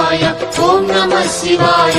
శివాయ. ఓం నమ శివాయ.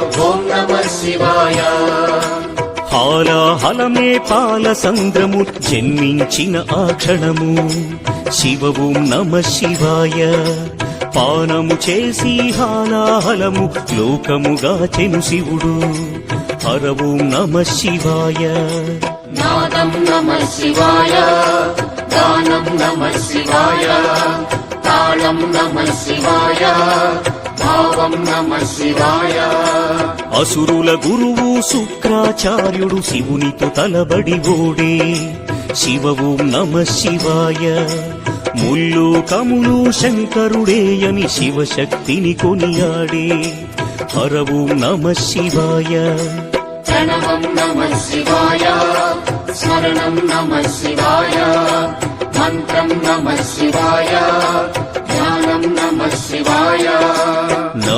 ఓం నమ శివాయ. హాలాహలమే పాల సంద్రము జన్మించిన ఆ క్షణము. శివ ఓం నమ శివాయ. పానము చేసి హాలాహలము లోకముగా చెను శివుడు. హర ఓం నమ శివాయ. నాదం నమ శివాయ గానం నమ శివాయ తాళం నమ శివాయ భావం నమ శివాయ. అసురుల గురువు శుక్రాచార్యుడు శివునితో తలబడి ఓడే. శివ ఓం నమ శివాయ. ముల్లు కములు శంకరుడేయని శివశక్తిని కొనియాడే. హర ఓం నమ శివాయ. ప్రణవం నమ శివాయ. స్మరణం నమ శివాయ. మంత్రం నమ శివాయ. ధ్యానం నమ శివాయ.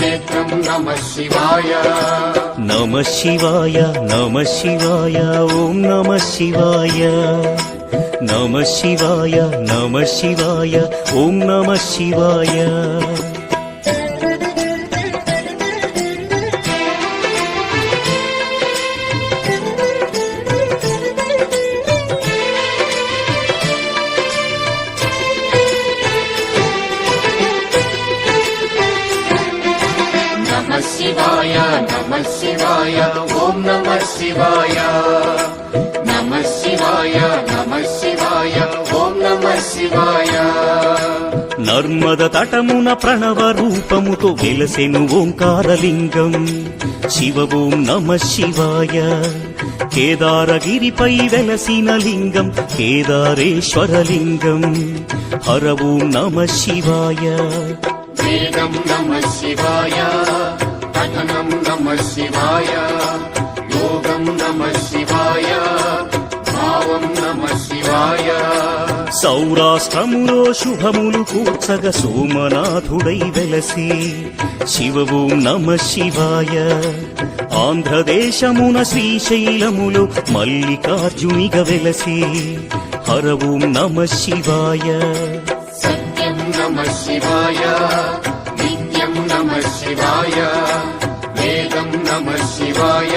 క్షేత్రం నమ శివాయ. నమ శివాయ నమ శివాయ ఓం నమ శివాయ. నమ శివాయ నమ శివాయ ఓం నమ శివాయ. శివాయ. నమ శివాయ నమ శివాయ ఓం నమ శివాయ. నర్మద తటమున ప్రణవ రూపముతో వెలసెను ఓంకారలింగం. శివ ఓం నమ శివాయ. కేదారగిరిపై వెలసిన లింగం కేదారేశ్వరలింగం. హర ఓం నమ శివాయ. వేదం నమ శివాయ పఠనం నమ శివాయ. యోగం నమ శివాయ భావం నమ శివాయ సౌరాష్ట్రములో శుభములు కూర్చగ సోమనాథుడై వెలసి శివ ఓం నమ శివాయ. ఆంధ్రదేశమున శ్రీశైలములో మల్లికార్జునిగ వెలసి హర ఓం నమ శివాయ. సత్యం నమ శివాయ నిత్యం నమ శివాయ వేదం నమ శివాయ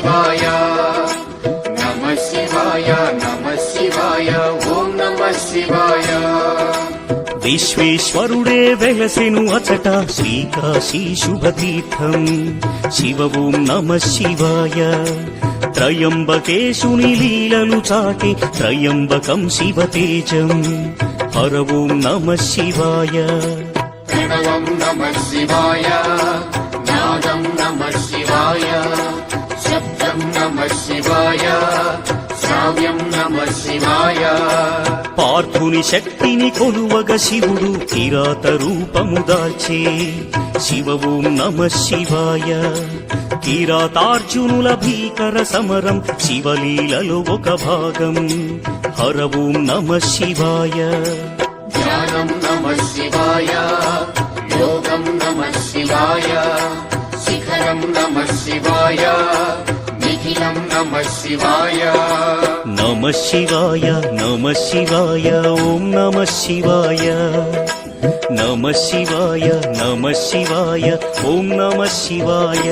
శివాయ. నమ శివాయ నమ శివాయ ఓం నమ శివాయ. విశ్వేశ్వరుడే వెలసెను అచట శ్రీకాశీ శుభతీర్థం. శివ ఓం నమ శివాయ. త్రయంబకేశుని లీలలు చాటి త్రయంబకం శివతేజం హర ఓం నమ శివాయ. ప్రణవం నమ శివాయ. నాదం నమ శివాయ. శబ్దం నమ శివాయ శ్రావ్యం నమ శివాయ. పార్థుని శక్తిని కొలువగ శివుడు కిరాత రూపము దాల్చే శివ ఓం నమ శివాయ. కిరాతార్జునుల భీకర సమరం శివలీలలో ఒక భాగం. హర ఓం నమ శివాయ. ధ్యానం నమ శివాయ యోగం నమ శివాయ. శిఖరం నమ శివాయ. నిఖిలం నమ శివాయ. నమ శివాయ నమ శివాయ ఓం నమ శివాయ. నమ శివాయ నమ శివాయ ఓం నమ శివాయ.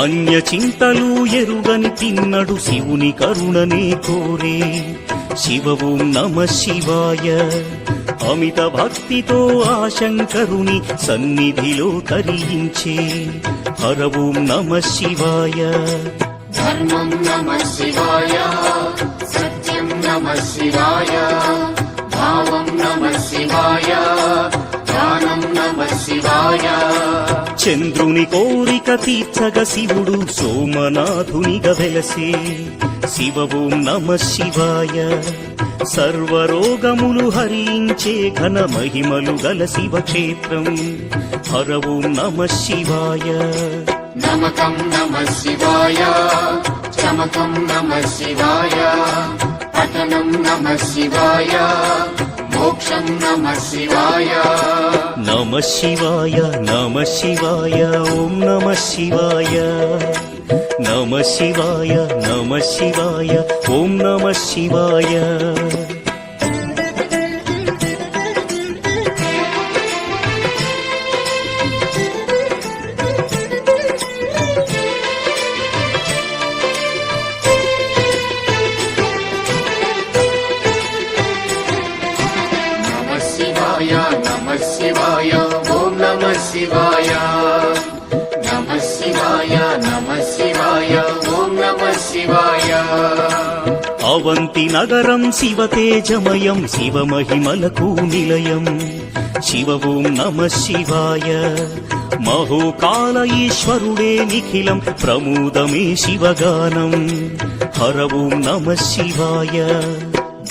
అన్య చింతలు ఎరుగని తిన్నడు శివుని కరుణనే కోరే. శివ ఓం నమ శివాయ. అమిత భక్తితో ఆ శంకరుని సన్నిధిలో తరించే హర ఓం నమ శివాయ. ధర్మం నమ శివాయ సత్యం నమ శివాయ భావం నమ శివాయ దానం నమ శివాయ చంద్రుని కోరిక తీర్చగ శివుడు సోమనాథునిగా వెలసే శివ ఓం నమ శివాయ. సర్వరోగములు హరించే ఘన మహిమలు గల శివక్షేత్రం. హర ఓం నమ శివాయ. నమకం నమ శివాయ. చమకం నమ శివాయ. పఠనం నమ శివాయ. మోక్షం నమ శివాయ. నమ శివాయ నమ శివాయ ఓం నమ శివాయ. నమ శివాయ నమ శివాయ ఓం నమ శివాయ. శివాయ. నమ శివాయ నమ శివాయ ఓం నమ శివాయ. అవంతి నగరం శివతేజమయం శివమహిమలకు నిలయం. శివ ఓం నమ శివాయ. మహోకాల ఈశ్వరుడే నిఖిలం ప్రమోదమే శివగానం. హర ఓం నమ శివాయ.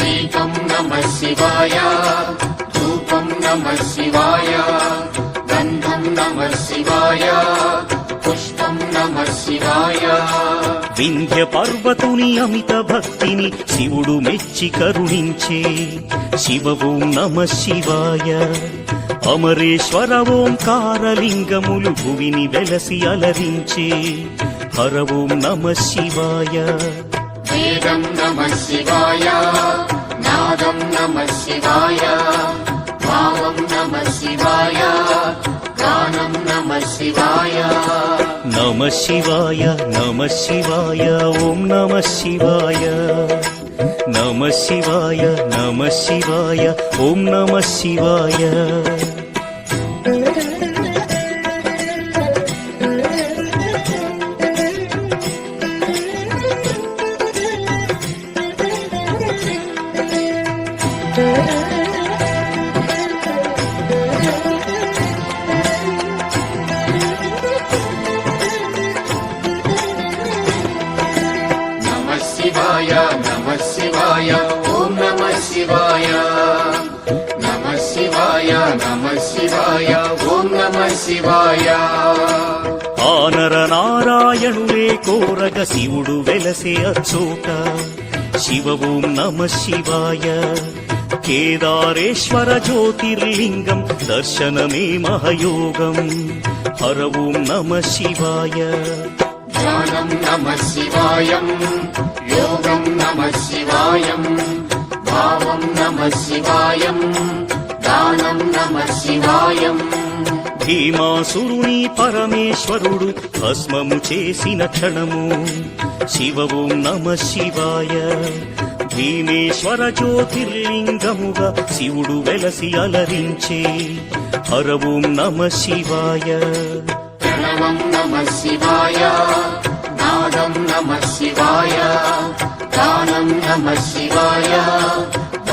దీపం నమ శివాయ ధూపం నమ శివాయ. వింధ్య పర్వతుని అమిత భక్తిని శివుడు మెచ్చి కరుణించే శివ ఓం నమ శివాయ అమరేశ్వర ఓంకారలింగములు భువిని వెలసి అలరించే హర ఓం నమ శివాయ వేదం నమ శివాయ నాదం నమ శివాయ భావం నమ శివాయ గానం నమ శివాయ నమ శివాయ నమ శివాయ ఓం నమ శివాయ నమ శివాయ నమ శివాయ ఓం నమ శివాయ నమ శివాయ ఓం నమ శివాయ ఆనర నారాయణులే కోరగ శివుడు వెలసే అచ్చోట శివ ఓం నమ శివాయ. కేదారేశ్వర జ్యోతిర్లింగం దర్శనమే మహయోగం. హర ఓం నమ శివాయ. ధ్యానం నమ శివాయం యోగం నమ శివాయం భావం నమ శివాయం దానం నమ శివాయం. భీమాసురుని పరమేశ్వరుడు భస్మము చేసిన క్షణము. శివ ఓం నమ శివాయ. భీమేశ్వర జ్యోతిర్లింగముగా శివుడు వెలసి అలరించే. హర ఓం నమ శివాయ. ప్రణవం నమ శివాయ. నాదం నమ శివాయ. నమ శివాయ.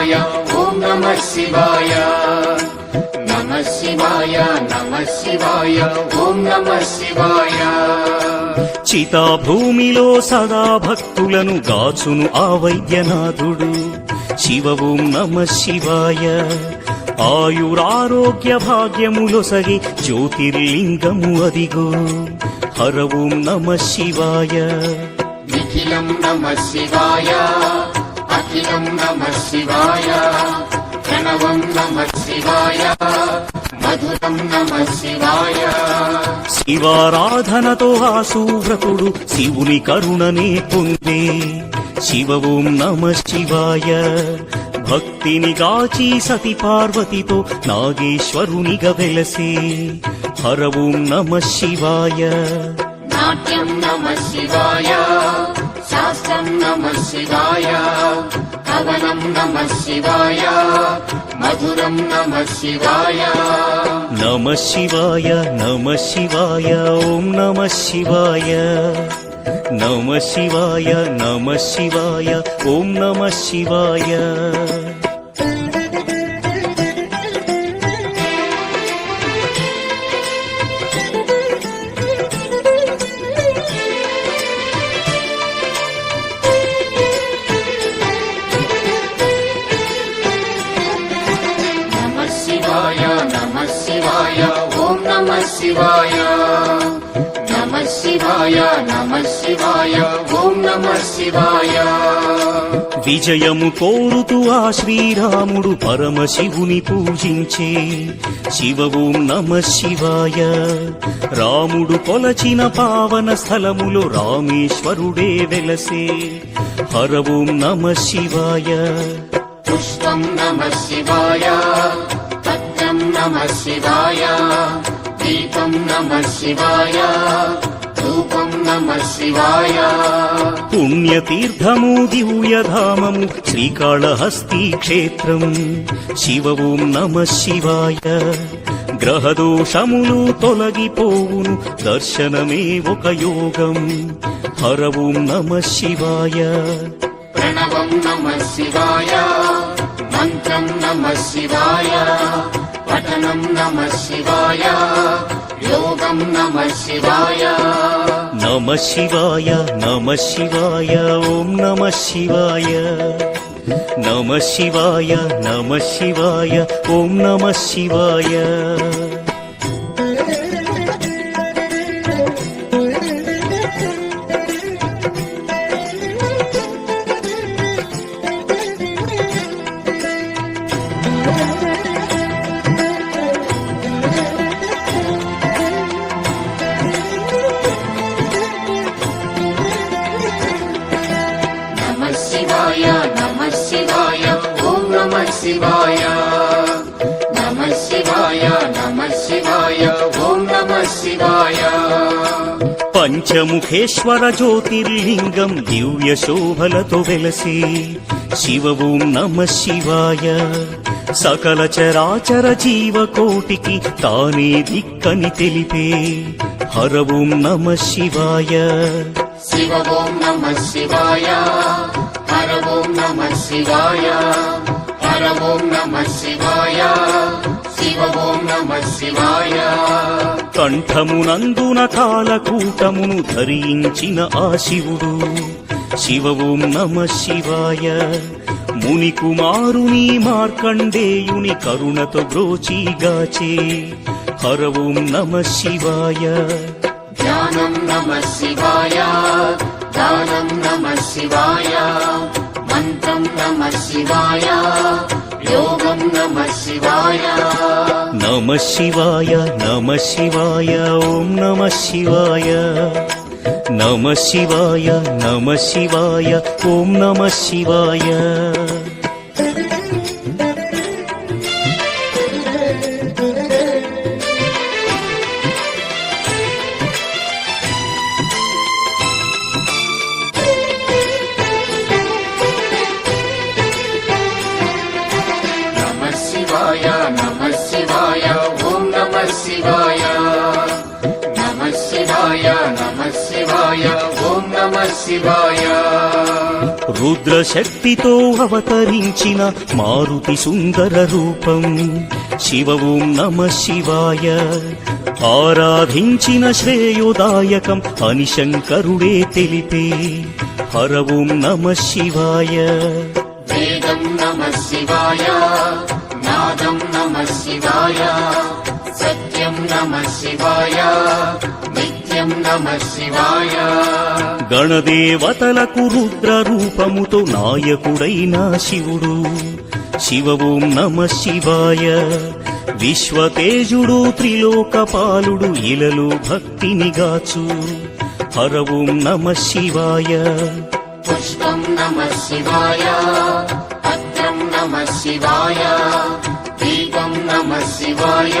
శివాయ ఓం నమ శివాయ. నమ శివాయ నమ శివాయ ఓం నమ శివాయ. చితా భూమిలో సదా భక్తులను గాచును ఆ వైద్యనాథుడు శివ ఓం నమ శివాయ. ఆయురారోగ్య భాగ్యములొసగి జ్యోతిర్లింగము అదిగో. హర ఓం నమ శివాయ. నిఖిలం నమ శివాయ. అఖిలం నమ శివాయ ప్రణవం నమ శివాయ మధురం నమ శివాయ శివారాధనతో ఆ సువ్రతుడు శివుని కరుణనే పొందే. శివ ఓం నమ శివాయ. భక్తిని గాచి సతి పార్వతితో నాగేశ్వరునిగా వెలసే. హర ఓం నమ శివాయ. నాట్యం నమ శివాయ. శాస్త్రం నమ శివాయ కవనం నమ శివాయ మధురం నమ శివాయ. నమ శివాయ నమ శివాయ ఓం నమ శివాయ. నమ శివాయ నమ శివాయ ఓం నమ శివాయ. శివాయ నమ శివాయ ఓం నమ శివాయ. నమ శివాయ నమ శివాయ ఓం నమ శివాయ. విజయము కోరుతూ ఆ శ్రీరాముడు పరమశివుని పూజించే. శివ ఓం నమ శివాయ. రాముడు కొలచిన పావన స్థలములో రామేశ్వరుడే వెలసే. హర ఓం నమ శివాయ. పుష్పం నమ శివాయ. నమ శివాయ దీపం నమ శివాయ ధూపం నమ శివాయ పుణ్యతీర్థము దివ్యధామము శ్రీకాళహస్తి క్షేత్రం శివ ఓం నమ శివాయ గ్రహదోషములు తొలగిపోవును దర్శనమే ఒక యోగం హర ఓం నమ శివాయ ప్రణవం నమ శివాయ మంత్రం నమ శివాయ పఠనం నమ శివాయ యోగం నమ శివాయ నమ శివాయ నమ శివాయ ఓం నమ శివాయ నమ శివాయ నమ శివాయ ఓం నమ శివాయ శివాయ నమ శివాయ ఓం నమ శివాయ. నమ శివాయ నమ శివాయ ఓం నమ శివాయ. పంచముఖేశ్వర జ్యోతిర్లింగం దివ్య శోభలతో వెలసి శివ ఓం నమ శివాయ. సకల చరాచర జీవకోటికి తానే దిక్కని తెలిపే హర ఓం నమ శివాయ. శివ ఓం నమ శివాయ. నమ శివాయ హర ఓం నమ శివాయ శివ ఓం నమ శివాయ కంఠమునందున కాలకూటమును ధరించిన ఆ శివుడు శివ ఓం నమ శివాయ. ముని కుమారుని మార్కండేయుని కరుణతో బ్రోచిగాచే. హర ఓం నమ శివాయ. ధ్యానం నమ శివాయ దానం నమ శివాయ. మంత్రం నమ శివాయ. యోగం నమ శివాయ. నమ శివాయ నమ శివాయ ఓం నమ శివాయ. నమ శివాయ నమ శివాయ ఓం నమ శివాయ. ఓం నమ శివాయ రుద్ర శక్తితో అవతరించిన మారుతి సుందర రూపం. శివ ఓం నమ శివాయ. ఆరాధించిన శ్రేయోదాయకం అని శంకరుడే తెలిపే. హర ఓం నమ శివాయ. వేదం నమ శివాయ నాదం నమ శివాయ సత్యం నమ శివాయ గణదేవతలకు రుద్ర రూపముతో నాయకుడైన శివుడు. శివ ఓం నమ శివాయ. విశ్వతేజుడు త్రిలోకపాలుడు ఇలలో భక్తిని గాచు. హర ఓం నమ శివాయ. పుష్పం నమ శివాయ. పత్రం నమ శివాయ. దీపం నమ శివాయ.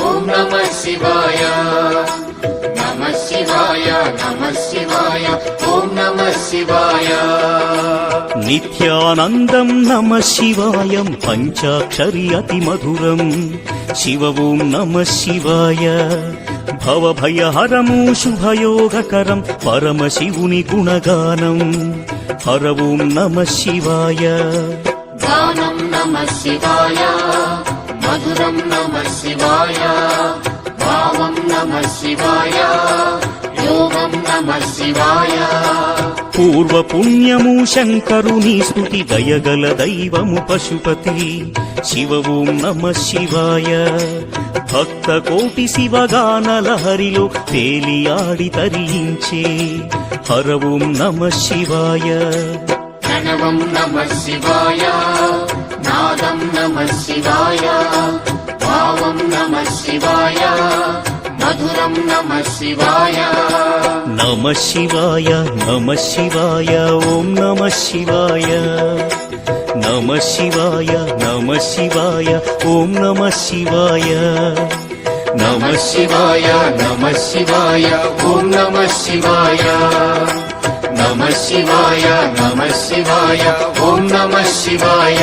ఓం నమ శివాయ నమ శివాయ నమ శివాయ ఓం నమ శివాయ నిత్యానందం నమ శివాయం పంచాక్షరి అతి మధురం శివ ఓం నమ శివాయ భవభయహరము శుభయోగకరం పరమశివుని గుణగానం హర ఓం నమ శివాయ గానం నమ శివాయ మధురం నమ శివాయ భావం నమ శివాయ యోగం నమ శివాయ. పూర్వ పుణ్యము శంకరుని స్తుతి దయగల దైవము పశుపతి. శివ ఓం నమ శివాయ. భక్త కోటి శివగానల హరిలో తేలియాడి తరించే హర ఓం నమ శివాయ. నమ శివాయ నాదం నమ శివాయ భావం నమ శివాయ మధురం నమ శివాయ నమ శివాయ నమ శివాయ ఓం నమ శివాయ నమ శివాయ నమ శివాయ ఓం నమ శివాయ నమ శివాయ నమ శివాయ ఓం నమ శివాయ నమ శివాయ నమ శివాయ ఓం నమ శివాయ